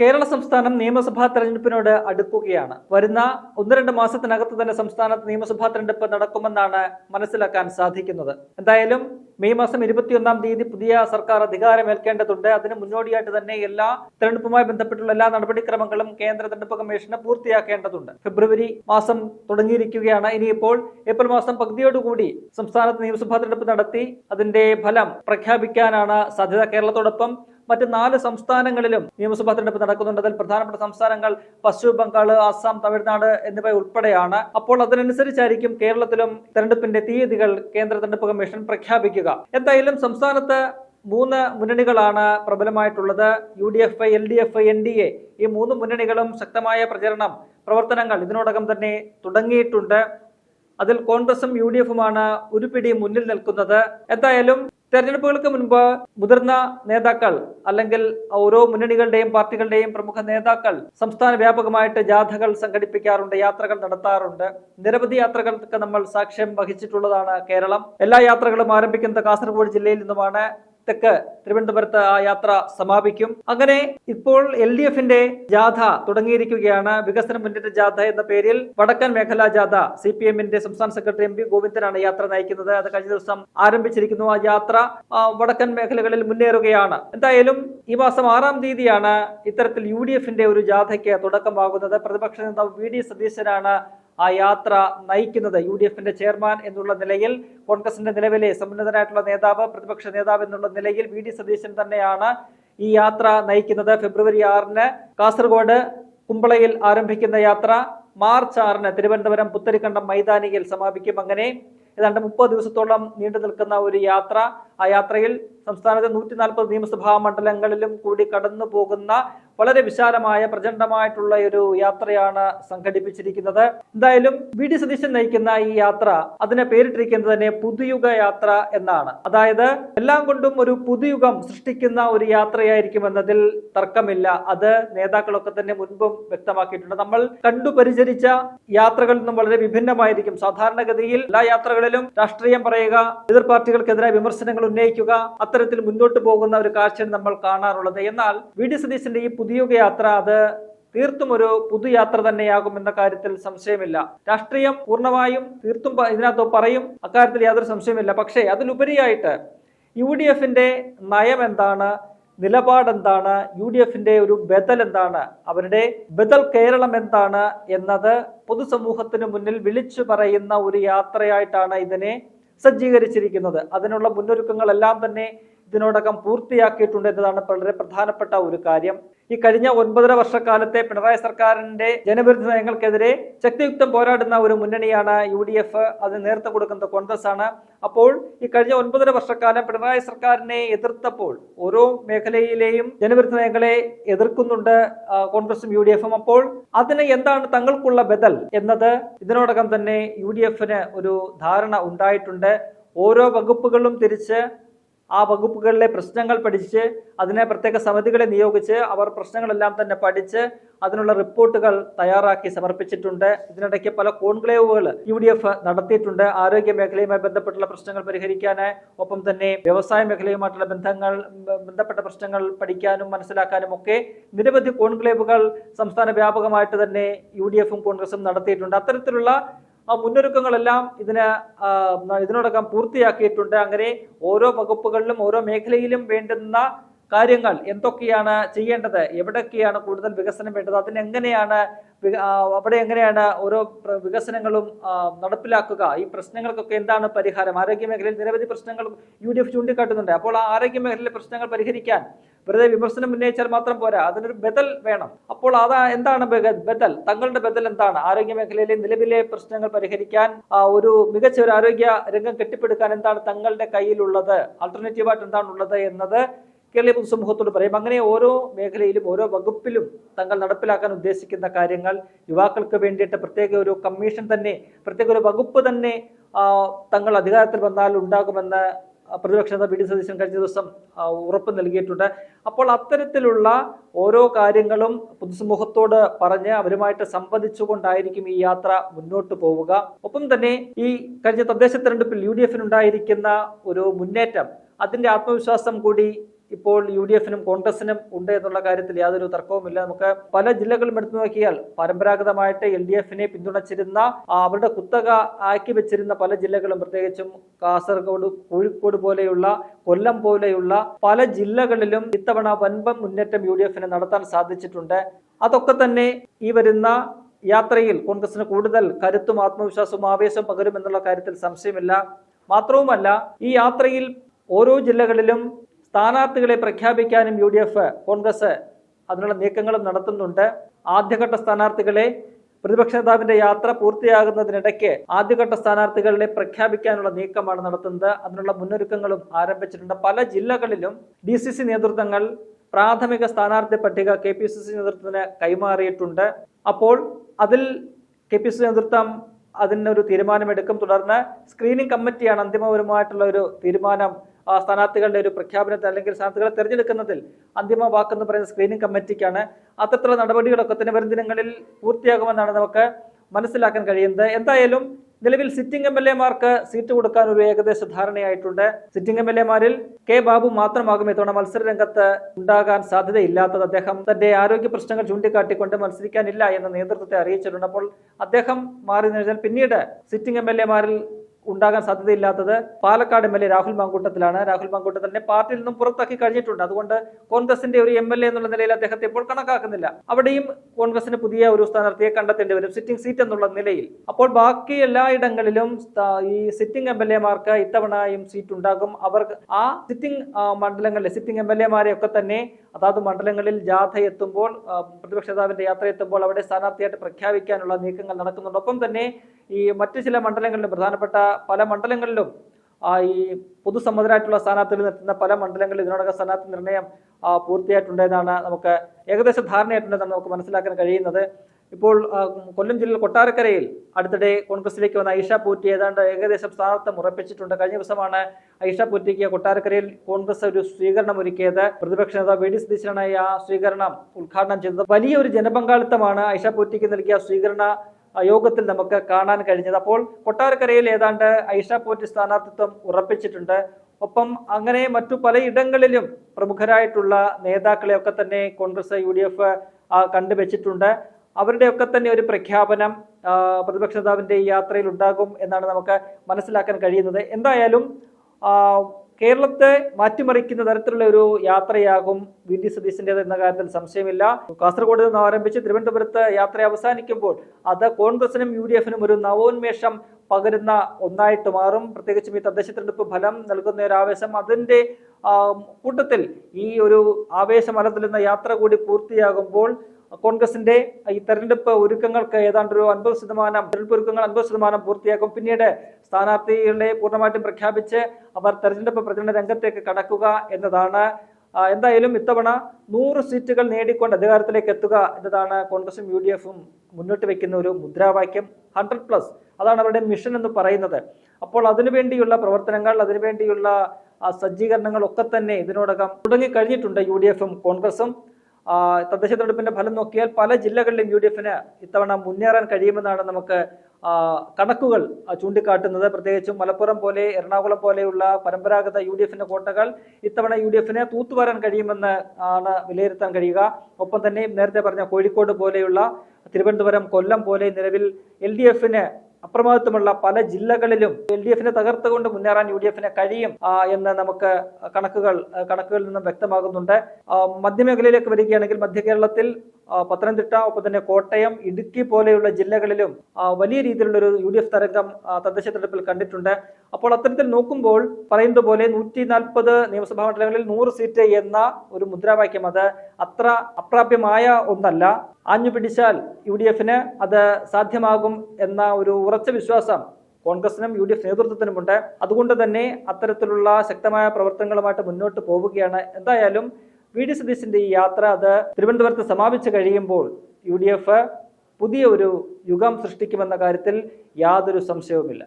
കേരള സംസ്ഥാനം നിയമസഭാ തെരഞ്ഞെടുപ്പിനോട് അടുക്കുകയാണ്. വരുന്ന ഒന്ന് രണ്ട് മാസത്തിനകത്ത് തന്നെ സംസ്ഥാനത്ത് നിയമസഭാ തെരഞ്ഞെടുപ്പ് നടക്കുമെന്നാണ് മനസ്സിലാക്കാൻ സാധിക്കുന്നത്. എന്തായാലും മെയ് മാസം ഇരുപത്തിയൊന്നാം തീയതി പുതിയ സർക്കാർ അധികാരമേൽക്കേണ്ടതുണ്ട്. അതിന് മുന്നോടിയായിട്ട് തന്നെ എല്ലാ തെരഞ്ഞെടുപ്പുമായി ബന്ധപ്പെട്ടുള്ള എല്ലാ നടപടിക്രമങ്ങളും കേന്ദ്ര തെരഞ്ഞെടുപ്പ് കമ്മീഷന് പൂർത്തിയാക്കേണ്ടതുണ്ട്. ഫെബ്രുവരി മാസം തുടങ്ങിയിരിക്കുകയാണ്. ഇനിയിപ്പോൾ ഏപ്രിൽ മാസം പകുതിയോടുകൂടി സംസ്ഥാനത്ത് നിയമസഭാ തെരഞ്ഞെടുപ്പ് നടത്തി അതിന്റെ ഫലം പ്രഖ്യാപിക്കാനാണ് സാധ്യത. കേരളത്തോടൊപ്പം മറ്റ് നാല് സംസ്ഥാനങ്ങളിലും നിയമസഭാ തെരഞ്ഞെടുപ്പ് നടക്കുന്നുണ്ട്. അതിൽ പ്രധാനപ്പെട്ട സംസ്ഥാനങ്ങൾ പശ്ചിമ ബംഗാൾ ആസാം തമിഴ്നാട് എന്നിവ ഉൾപ്പെടെയാണ്. അപ്പോൾ അതിനനുസരിച്ചായിരിക്കും കേരളത്തിലും തെരഞ്ഞെടുപ്പിന്റെ തീയതികൾ കേന്ദ്ര തെരഞ്ഞെടുപ്പ് കമ്മീഷൻ പ്രഖ്യാപിക്കുക. എന്തായാലും സംസ്ഥാനത്ത് മൂന്ന് മുന്നണികളാണ് പ്രബലമായിട്ടുള്ളത്. U D F I L D F I N D A ഈ മൂന്ന് മുന്നണികളും ശക്തമായ പ്രചരണം പ്രവർത്തനങ്ങൾ ഇതിനോടകം തന്നെ തുടങ്ങിയിട്ടുണ്ട്. അതിൽ കോൺഗ്രസും യു ഡി എഫുമാണ് ഒരു പിടി മുന്നിൽ നിൽക്കുന്നത്. എന്തായാലും തെരഞ്ഞെടുപ്പുകൾക്ക് മുൻപ് മുതിർന്ന നേതാക്കൾ അല്ലെങ്കിൽ ഓരോ മുന്നണികളുടെയും പാർട്ടികളുടെയും പ്രമുഖ നേതാക്കൾ സംസ്ഥാന വ്യാപകമായിട്ട് ജാഥകൾ സംഘടിപ്പിക്കാറുണ്ട് യാത്രകൾ നടത്താറുണ്ട്. നിരവധി യാത്രകൾക്ക് നമ്മൾ സാക്ഷ്യം വഹിച്ചിട്ടുള്ളതാണ് കേരളം. എല്ലാ യാത്രകളും ആരംഭിക്കുന്നത് കാസർഗോഡ് ജില്ലയിൽ നിന്നുമാണ്. തെക്ക് തിരുവനന്തപുരത്ത് ആ യാത്ര സമാപിക്കും. അങ്ങനെ ഇപ്പോൾ എൽ ഡി എഫിന്റെ ജാഥ തുടങ്ങിയിരിക്കുകയാണ്. വികസന മുന്നേറ്റ ജാഥ എന്ന പേരിൽ വടക്കൻ മേഖലാ ജാഥ സി പി എമ്മിന്റെ സംസ്ഥാന സെക്രട്ടറി എം പി ഗോവിന്ദനാണ് യാത്ര നയിക്കുന്നത്. അത് കഴിഞ്ഞ ദിവസം ആരംഭിച്ചിരിക്കുന്നു. ആ യാത്ര വടക്കൻ മേഖലകളിൽ മുന്നേറുകയാണ്. എന്തായാലും ഈ മാസം ആറാം തീയതിയാണ് ഇത്തരത്തിൽ യു ഡി എഫിന്റെ ഒരു ജാഥയ്ക്ക് തുടക്കമാകുന്നത്. പ്രതിപക്ഷ നേതാവ് വി ഡി സതീശനാണ് ആ യാത്ര നയിക്കുന്നത് യു ഡി എഫിന്റെ ചെയർമാൻ എന്നുള്ള നിലയിൽ കോൺഗ്രസിന്റെ നിലവിലെ സമുന്നതനായിട്ടുള്ള നേതാവ് പ്രതിപക്ഷ നേതാവ് എന്നുള്ള നിലയിൽ വി ഡി സതീശൻ തന്നെയാണ് ഈ യാത്ര നയിക്കുന്നത്. ഫെബ്രുവരി ആറിന് കാസർഗോഡ് കുമ്പളയിൽ ആരംഭിക്കുന്ന യാത്ര. മാർച്ച് ആറിന് തിരുവനന്തപുരം പുത്തരിക്കണ്ടം മൈതാനിയിൽ സമാപിക്കും. അങ്ങനെ ഏതാണ്ട് മുപ്പത് ദിവസത്തോളം നീണ്ടു നിൽക്കുന്ന ഒരു യാത്ര. ആ യാത്രയിൽ സംസ്ഥാനത്തെ നൂറ്റി നാൽപ്പത് നിയമസഭാ മണ്ഡലങ്ങളിലും കൂടി കടന്നു പോകുന്ന വളരെ വിശാലമായ പ്രചണ്ഡമായിട്ടുള്ള ഒരു യാത്രയാണ് സംഘടിപ്പിച്ചിരിക്കുന്നത്. എന്തായാലും വി. ഡി. സതീശൻ നയിക്കുന്ന ഈ യാത്ര അതിനെ പേരിട്ടിരിക്കുന്നത് തന്നെ പുതുയുഗ യാത്ര എന്നാണ്. അതായത് എല്ലാം കൊണ്ടും ഒരു പുതുയുഗം സൃഷ്ടിക്കുന്ന ഒരു യാത്രയായിരിക്കും എന്നതിൽ തർക്കമില്ല. അത് നേതാക്കളൊക്കെ തന്നെ മുൻപും വ്യക്തമാക്കിയിട്ടുണ്ട്. നമ്മൾ കണ്ടു പരിചരിച്ച യാത്രകളിൽ നിന്നും വളരെ വിഭിന്നമായിരിക്കും. സാധാരണഗതിയിൽ എല്ലാ യാത്രകളിലും രാഷ്ട്രീയം പറയുക എതിർ പാർട്ടികൾക്കെതിരെ വിമർശനങ്ങൾ ഉന്നയിക്കുക അത്തരത്തിൽ മുന്നോട്ട് പോകുന്ന ഒരു കാഴ്ചയാണ് നമ്മൾ കാണാറുള്ളത്. എന്നാൽ വി ഡി സതീശന്റെ ഈ പുതിയുഗ യാത്ര അത് തീർത്തും ഒരു പുതുയാത്ര തന്നെയാകും എന്ന കാര്യത്തിൽ സംശയമില്ല. രാഷ്ട്രീയം പൂർണമായും തീർത്തും ഇതിനകത്ത് പറയും അക്കാര്യത്തിൽ യാതൊരു സംശയമില്ല പക്ഷേ അതിലുപരിയായിട്ട് യു ഡി എഫിന്റെ നയം എന്താണ് നിലപാടെന്താണ് യു ഡി എഫിന്റെ ഒരു ബദൽ എന്താണ് അവരുടെ ബദൽ കേരളം എന്താണ് എന്നത് പൊതുസമൂഹത്തിന് മുന്നിൽ വിളിച്ചു പറയുന്ന ഒരു യാത്രയായിട്ടാണ് ഇതിനെ സജ്ജീകരിച്ചിരിക്കുന്നത്. അതിനുള്ള മുന്നൊരുക്കങ്ങളെല്ലാം തന്നെ ഇതിനോടകം പൂർത്തിയാക്കിയിട്ടുണ്ട് എന്നതാണ് വളരെ പ്രധാനപ്പെട്ട ഒരു കാര്യം. ഈ കഴിഞ്ഞ ഒൻപതര വർഷക്കാലത്തെ പിണറായി സർക്കാരിന്റെ ജനവിരുദ്ധ നയങ്ങൾക്കെതിരെ ശക്തിയുക്തം പോരാടുന്ന ഒരു മുന്നണിയാണ് യു ഡി എഫ് അതിന് നേതൃത്വം കൊടുക്കുന്നത് കോൺഗ്രസ് ആണ് അപ്പോൾ ഈ കഴിഞ്ഞ ഒൻപതര വർഷക്കാലം പിണറായി സർക്കാരിനെ എതിർത്തപ്പോൾ ഓരോ മേഖലയിലെയും ജനവിരുദ്ധ നയങ്ങളെ എതിർക്കുന്നുണ്ട് കോൺഗ്രസും യു ഡി എഫും അപ്പോൾ അതിന് എന്താണ് തങ്ങൾക്കുള്ള ബദൽ എന്നത് ഇതിനോടകം തന്നെ യു ഡി എഫിന് ഒരു ധാരണ ഉണ്ടായിട്ടുണ്ട്. ഓരോ വകുപ്പുകളും തിരിച്ച് ആ വകുപ്പുകളിലെ പ്രശ്നങ്ങൾ പഠിച്ച് അതിനെ പ്രത്യേക സമിതികളെ നിയോഗിച്ച് അവർ പ്രശ്നങ്ങളെല്ലാം തന്നെ പഠിച്ച് അതിനുള്ള റിപ്പോർട്ടുകൾ തയ്യാറാക്കി സമർപ്പിച്ചിട്ടുണ്ട്. ഇതിനിടയ്ക്ക് പല കോൺക്ലേവുകൾ യു ഡി എഫ് നടത്തിയിട്ടുണ്ട്. ആരോഗ്യ മേഖലയുമായി ബന്ധപ്പെട്ടുള്ള പ്രശ്നങ്ങൾ പരിഹരിക്കാൻ ഒപ്പം തന്നെ വ്യവസായ മേഖലയുമായിട്ടുള്ള ബന്ധങ്ങൾ ബന്ധപ്പെട്ട പ്രശ്നങ്ങൾ പഠിക്കാനും മനസ്സിലാക്കാനും ഒക്കെ നിരവധി കോൺക്ലേവുകൾ സംസ്ഥാന വ്യാപകമായിട്ട് തന്നെ യു ഡി എഫും കോൺഗ്രസും നടത്തിയിട്ടുണ്ട്. അത്തരത്തിലുള്ള മുന്നൊരുക്കങ്ങളെല്ലാം ഇതിന് ആ, ഇതിനോടകം പൂർത്തിയാക്കിയിട്ടുണ്ട്. അങ്ങനെ ഓരോ വകുപ്പുകളിലും ഓരോ മേഖലയിലും വേണ്ടുന്ന കാര്യങ്ങൾ എന്തൊക്കെയാണ് ചെയ്യേണ്ടത്? എവിടൊക്കെയാണ് കൂടുതൽ വികസനം വേണ്ടത്? അതിനെങ്ങനെയാണ് അവിടെ എങ്ങനെയാണ് ഓരോ വികസനങ്ങളും നടപ്പിലാക്കുക? ഈ പ്രശ്നങ്ങൾക്കൊക്കെ എന്താണ് പരിഹാരം? ആരോഗ്യ മേഖലയിൽ നിരവധി പ്രശ്നങ്ങൾ യു ഡി എഫ് ചൂണ്ടിക്കാട്ടുന്നുണ്ട്. അപ്പോൾ ആ ആരോഗ്യ മേഖലയിലെ പ്രശ്നങ്ങൾ പരിഹരിക്കാൻ വെറുതെ വിമർശനം ഉന്നയിച്ചാൽ മാത്രം പോരാ. അതിനൊരു ബദൽ വേണം. അപ്പോൾ അതാ എന്താണ് ബദൽ? തങ്ങളുടെ ബദൽ എന്താണ്? ആരോഗ്യ മേഖലയിലെ നിലവിലെ പ്രശ്നങ്ങൾ പരിഹരിക്കാൻ ഒരു മികച്ച ഒരു ആരോഗ്യ രംഗം കെട്ടിപ്പടുക്കാൻ എന്താണ് തങ്ങളുടെ കയ്യിലുള്ളത്? ആൾട്ടർനേറ്റീവായിട്ട് എന്താണുള്ളത് എന്നത് കേരളീയ പൊതുസമൂഹത്തോട് പറയും. അങ്ങനെ ഓരോ മേഖലയിലും ഓരോ വകുപ്പിലും തങ്ങൾ നടപ്പിലാക്കാൻ ഉദ്ദേശിക്കുന്ന കാര്യങ്ങൾ യുവാക്കൾക്ക് വേണ്ടിയിട്ട് പ്രത്യേക ഒരു കമ്മീഷൻ തന്നെ പ്രത്യേക ഒരു വകുപ്പ് തന്നെ തങ്ങൾ അധികാരത്തിൽ വന്നാൽ ഉണ്ടാകുമെന്ന് പ്രതിപക്ഷ നേതാവ് വി ഡി സതീശൻ കഴിഞ്ഞ ദിവസം ഉറപ്പ് നൽകിയിട്ടുണ്ട്. അപ്പോൾ അത്തരത്തിലുള്ള ഓരോ കാര്യങ്ങളും പൊതുസമൂഹത്തോട് പറഞ്ഞ് അവരുമായിട്ട് സംവദിച്ചുകൊണ്ടായിരിക്കും ഈ യാത്ര മുന്നോട്ട് പോവുക. ഒപ്പം തന്നെ ഈ കഴിഞ്ഞ തദ്ദേശ തെരഞ്ഞെടുപ്പിൽ യു ഡി എഫിനുണ്ടായിരിക്കുന്ന ഒരു മുന്നേറ്റം അതിന്റെ ആത്മവിശ്വാസം കൂടി ഇപ്പോൾ യു ഡി എഫിനും കോൺഗ്രസിനും ഉണ്ട് എന്നുള്ള കാര്യത്തിൽ യാതൊരു തർക്കവുമില്ല. നമുക്ക് പല ജില്ലകളും എടുത്തു നോക്കിയാൽ പരമ്പരാഗതമായിട്ട് എൽ ഡി എഫിനെ പിന്തുണച്ചിരുന്ന അവരുടെ കുത്തക ആക്കി വെച്ചിരുന്ന പല ജില്ലകളും പ്രത്യേകിച്ചും കാസർഗോഡ് കോഴിക്കോട് പോലെയുള്ള കൊല്ലം പോലെയുള്ള പല ജില്ലകളിലും ഇത്തവണ വൻപൻ മുന്നേറ്റം യു ഡി എഫിന് നടത്താൻ സാധിച്ചിട്ടുണ്ട്. അതൊക്കെ തന്നെ ഈ വരുന്ന യാത്രയിൽ കോൺഗ്രസിന് കൂടുതൽ കരുത്തും ആത്മവിശ്വാസവും ആവേശവും പകരുമെന്നുള്ള കാര്യത്തിൽ സംശയമില്ല. മാത്രവുമല്ല ഈ യാത്രയിൽ ഓരോ ജില്ലകളിലും സ്ഥാനാർത്ഥികളെ പ്രഖ്യാപിക്കാനും യു ഡി എഫ് കോൺഗ്രസ് അതിനുള്ള നീക്കങ്ങളും നടത്തുന്നുണ്ട്. ആദ്യഘട്ട സ്ഥാനാർത്ഥികളെ പ്രതിപക്ഷ നേതാവിന്റെ യാത്ര പൂർത്തിയാകുന്നതിനിടയ്ക്ക് ആദ്യഘട്ട സ്ഥാനാർത്ഥികളെ പ്രഖ്യാപിക്കാനുള്ള നീക്കമാണ് നടത്തുന്നത്. അതിനുള്ള മുന്നൊരുക്കങ്ങളും ആരംഭിച്ചിട്ടുണ്ട്. പല ജില്ലകളിലും ഡി സി സി നേതൃത്വങ്ങൾ പ്രാഥമിക സ്ഥാനാർത്ഥി പട്ടിക കെ പി സി സി നേതൃത്വത്തിന് കൈമാറിയിട്ടുണ്ട്. അപ്പോൾ അതിൽ കെ പി സി നേതൃത്വം അതിനൊരു തീരുമാനമെടുക്കും. തുടർന്ന് സ്ക്രീനിംഗ് കമ്മിറ്റിയാണ് അന്തിമപരമായിട്ടുള്ള ഒരു തീരുമാനം സ്ഥാനാർത്ഥികളുടെ ഒരു പ്രഖ്യാപനത്തിൽ അല്ലെങ്കിൽ സ്ഥാനാർത്ഥികളെ തിരഞ്ഞെടുക്കുന്നതിൽ അന്തിമ വാക്കെന്ന് പറയുന്ന സ്ക്രീനിംഗ് കമ്മിറ്റിക്കാണ് അത്തരത്തിലുള്ള നടപടികളൊക്കെ തന്നെ വരും ദിനങ്ങളിൽ പൂർത്തിയാകുമെന്നാണ് നമുക്ക് മനസ്സിലാക്കാൻ കഴിയുന്നത്. എന്തായാലും നിലവിൽ സിറ്റിംഗ് എം എൽ എമാർക്ക് സീറ്റ് കൊടുക്കാൻ ഒരു ഏകദേശ ധാരണയായിട്ടുണ്ട്. സിറ്റിംഗ് എം എൽ എമാരിൽ കെ ബാബു മാത്രമാകും ഇത്തവണ മത്സര രംഗത്ത് ഉണ്ടാകാൻ സാധ്യതയില്ലാത്തത്. അദ്ദേഹം തന്റെ ആരോഗ്യ പ്രശ്നങ്ങൾ ചൂണ്ടിക്കാട്ടിക്കൊണ്ട് മത്സരിക്കാനില്ല എന്ന നേതൃത്വത്തെ അറിയിച്ചിട്ടുണ്ട്. അപ്പോൾ അദ്ദേഹം മാറി നിന്നാൽ പിന്നീട് സിറ്റിംഗ് എം എൽ എമാരിൽ ഉണ്ടാകാൻ സാധ്യതയില്ലാത്തത് Palakkad M L A Rahul മാങ്കൂട്ടത്തിലാണ്. Rahul മാങ്കൂട്ടത്തിനെ പാർട്ടിയിൽ നിന്നും പുറത്താക്കി കഴിഞ്ഞിട്ടുണ്ട്. അതുകൊണ്ട് കോൺഗ്രസിന്റെ ഒരു എം എൽ എ എന്നുള്ള നിലയിൽ അദ്ദേഹത്തെ ഇപ്പോൾ കണക്കാക്കുന്നില്ല. അവിടെയും കോൺഗ്രസിന് പുതിയ ഒരു സ്ഥാനാർത്ഥിയെ കണ്ടെത്തേണ്ടി വരും. സിറ്റിംഗ് സീറ്റ് എന്നുള്ള നിലയിൽ. അപ്പോൾ ബാക്കി എല്ലായിടങ്ങളിലും ഈ സിറ്റിംഗ് എം എൽ എമാർക്ക് ഇത്തവണയും സീറ്റ് ഉണ്ടാകും. അവർ ആ സിറ്റിംഗ് മണ്ഡലങ്ങളിലെ സിറ്റിംഗ് എം എൽ എമാരെ ഒക്കെ തന്നെ അതാത് മണ്ഡലങ്ങളിൽ ജാഥ എത്തുമ്പോൾ പ്രതിപക്ഷ നേതാവിന്റെ യാത്ര എത്തുമ്പോൾ അവിടെ സ്ഥാനാർത്ഥിയായിട്ട് പ്രഖ്യാപിക്കാനുള്ള നീക്കങ്ങൾ നടക്കുന്നുണ്ടൊപ്പം തന്നെ ഈ മറ്റു ചില മണ്ഡലങ്ങളിലും പ്രധാനപ്പെട്ട പല മണ്ഡലങ്ങളിലും ഈ പൊതുസമ്മതരായിട്ടുള്ള സ്ഥാനാർത്ഥികൾ നിർത്തുന്ന പല മണ്ഡലങ്ങളിലും ഇതിനോടകം സ്ഥാനാർത്ഥി നിർണയം പൂർത്തിയായിട്ടുണ്ടെന്നാണ് നമുക്ക് ഏകദേശം ധാരണയായിട്ടുണ്ടെന്നാണ് നമുക്ക് മനസ്സിലാക്കാൻ കഴിയുന്നത്. ഇപ്പോൾ കൊല്ലം ജില്ലയിൽ കൊട്ടാരക്കരയിൽ അടുത്തിടെ കോൺഗ്രസിലേക്ക് വന്ന ഐഷ പൂറ്റി ഏതാണ്ട് ഏകദേശം സ്ഥാനാർത്ഥം ഉറപ്പിച്ചിട്ടുണ്ട്. കഴിഞ്ഞ ദിവസമാണ് ഐഷ പൂറ്റിക്ക് കൊട്ടാരക്കരയിൽ കോൺഗ്രസ് ഒരു സ്വീകരണം ഒരുക്കിയത്. പ്രതിപക്ഷ നേതാവ് വി ഡി സതീശനായി ആ സ്വീകരണം ഉദ്ഘാടനം ചെയ്തത്. വലിയൊരു ജനപങ്കാളിത്തമാണ് ഐഷ പൂറ്റിക്ക് നൽകിയ സ്വീകരണ യോഗത്തിൽ നമുക്ക് കാണാൻ കഴിഞ്ഞത്. അപ്പോൾ കൊട്ടാരക്കരയിൽ ഏതാണ്ട് ഐഷ പൂറ്റി സ്ഥാനാർത്ഥിത്വം ഉറപ്പിച്ചിട്ടുണ്ട്. ഒപ്പം അങ്ങനെ മറ്റു പലയിടങ്ങളിലും പ്രമുഖരായിട്ടുള്ള നേതാക്കളെയൊക്കെ തന്നെ കോൺഗ്രസ് യു ഡി എഫ് കണ്ടുവച്ചിട്ടുണ്ട്. അവരുടെയൊക്കെ തന്നെ ഒരു പ്രഖ്യാപനം പ്രതിപക്ഷ നേതാവിന്റെ ഈ യാത്രയിൽ ഉണ്ടാകും എന്നാണ് നമുക്ക് മനസ്സിലാക്കാൻ കഴിയുന്നത്. എന്തായാലും കേരളത്തെ മാറ്റിമറിക്കുന്ന തരത്തിലുള്ള ഒരു യാത്രയാകും വി ഡി സതീശിന്റെത് എന്ന കാര്യത്തിൽ സംശയമില്ല. കാസർഗോഡ് നിന്ന് ആരംഭിച്ച് തിരുവനന്തപുരത്ത് യാത്ര അവസാനിക്കുമ്പോൾ അത് കോൺഗ്രസിനും യു ഡി എഫിനും ഒരു നവോന്മേഷം പകരുന്ന ഒന്നായിട്ട് മാറും. പ്രത്യേകിച്ചും ഈ തദ്ദേശ തെരഞ്ഞെടുപ്പ് ഫലം നൽകുന്ന ഒരു ആവേശം അതിന്റെ കൂട്ടത്തിൽ ഈ ഒരു ആവേശം അലതല്ലുന്ന യാത്ര കൂടി പൂർത്തിയാകുമ്പോൾ കോൺഗ്രസിന്റെ ഈ തെരഞ്ഞെടുപ്പ് ഒരുക്കങ്ങൾക്ക് ഏതാണ്ട് ഒരു അൻപത് ശതമാനം തെരഞ്ഞെടുപ്പ് ഒരുക്കങ്ങൾ അൻപത് ശതമാനം പൂർത്തിയാക്കും. പിന്നീട് സ്ഥാനാർത്ഥികളെ പൂർണമായിട്ടും പ്രഖ്യാപിച്ച് അവർ തെരഞ്ഞെടുപ്പ് പ്രചരണ രംഗത്തേക്ക് കടക്കുക എന്നതാണ്. എന്തായാലും ഇത്തവണ നൂറ് സീറ്റുകൾ നേടിക്കൊണ്ട് അധികാരത്തിലേക്ക് എത്തുക എന്നതാണ് കോൺഗ്രസും യു ഡി എഫും മുന്നോട്ട് വയ്ക്കുന്ന ഒരു മുദ്രാവാക്യം. ഹൺഡ്രഡ് പ്ലസ് അതാണ് അവരുടെ മിഷൻ എന്ന് പറയുന്നത്. അപ്പോൾ അതിനുവേണ്ടിയുള്ള പ്രവർത്തനങ്ങൾ അതിനുവേണ്ടിയുള്ള സജ്ജീകരണങ്ങൾ ഒക്കെ തന്നെ ഇതിനോടകം തുടങ്ങിക്കഴിഞ്ഞിട്ടുണ്ട് യു ഡി എഫും കോൺഗ്രസും. തദ്ദേശ തെരഞ്ഞെടുപ്പിന്റെ ഫലം നോക്കിയാൽ പല ജില്ലകളിലും യു ഡി എഫിന് ഇത്തവണ മുന്നേറാൻ കഴിയുമെന്നാണ് നമുക്ക് കണക്കുകൾ ചൂണ്ടിക്കാട്ടുന്നത്. പ്രത്യേകിച്ചും മലപ്പുറം പോലെ എറണാകുളം പോലെയുള്ള പരമ്പരാഗത യു ഡി എഫിന്റെ കോട്ടകൾ ഇത്തവണ യു ഡി എഫിന് തൂത്തുവരാൻ കഴിയുമെന്ന് ആണ് വിലയിരുത്താൻ കഴിയുക. ഒപ്പം തന്നെ നേരത്തെ പറഞ്ഞ കോഴിക്കോട് പോലെയുള്ള തിരുവനന്തപുരം കൊല്ലം പോലെ നിലവിൽ എൽ ഡി എഫിന് അപ്രമാദിത്വമുള്ള പല ജില്ലകളിലും എൽ ഡി എഫിനെ തകർത്തുകൊണ്ട് മുന്നേറാൻ യു ഡി എഫിന് കഴിയും എന്ന് നമുക്ക് കണക്കുകൾ കണക്കുകളിൽ നിന്നും വ്യക്തമാകുന്നുണ്ട്. മധ്യമേഖലയിലേക്ക് വരികയാണെങ്കിൽ മധ്യ കേരളത്തിൽ പത്തനംതിട്ട ഒപ്പം തന്നെ കോട്ടയം ഇടുക്കി പോലെയുള്ള ജില്ലകളിലും വലിയ രീതിയിലുള്ള ഒരു യു ഡി എഫ് തരംഗം തദ്ദേശ തെരഞ്ഞെടുപ്പിൽ കണ്ടിട്ടുണ്ട്. അപ്പോൾ അത്തരത്തിൽ നോക്കുമ്പോൾ പറയുന്നത് പോലെ നൂറ്റി നാൽപ്പത് നിയമസഭാ മണ്ഡലങ്ങളിൽ നൂറ് സീറ്റ് എന്ന ഒരു മുദ്രാവാക്യം അത് അത്ര അപ്രാപ്യമായ ഒന്നല്ല. ആഞ്ഞു പിടിച്ചാൽ യു ഡി എഫിന് അത് സാധ്യമാകും എന്ന ഒരു ഉറച്ച വിശ്വാസം കോൺഗ്രസിനും യു ഡി എഫ് നേതൃത്വത്തിനുമുണ്ട്. അതുകൊണ്ട് തന്നെ അത്തരത്തിലുള്ള ശക്തമായ പ്രവർത്തനങ്ങളുമായിട്ട് മുന്നോട്ട് പോവുകയാണ്. എന്തായാലും വി ഡി സതീശിന്റെ ഈ യാത്ര അത് തിരുവനന്തപുരത്ത് സമാപിച്ചു കഴിയുമ്പോൾ യു ഡി എഫ് പുതിയ ഒരു യുഗം സൃഷ്ടിക്കുമെന്ന കാര്യത്തിൽ യാതൊരു സംശയവുമില്ല.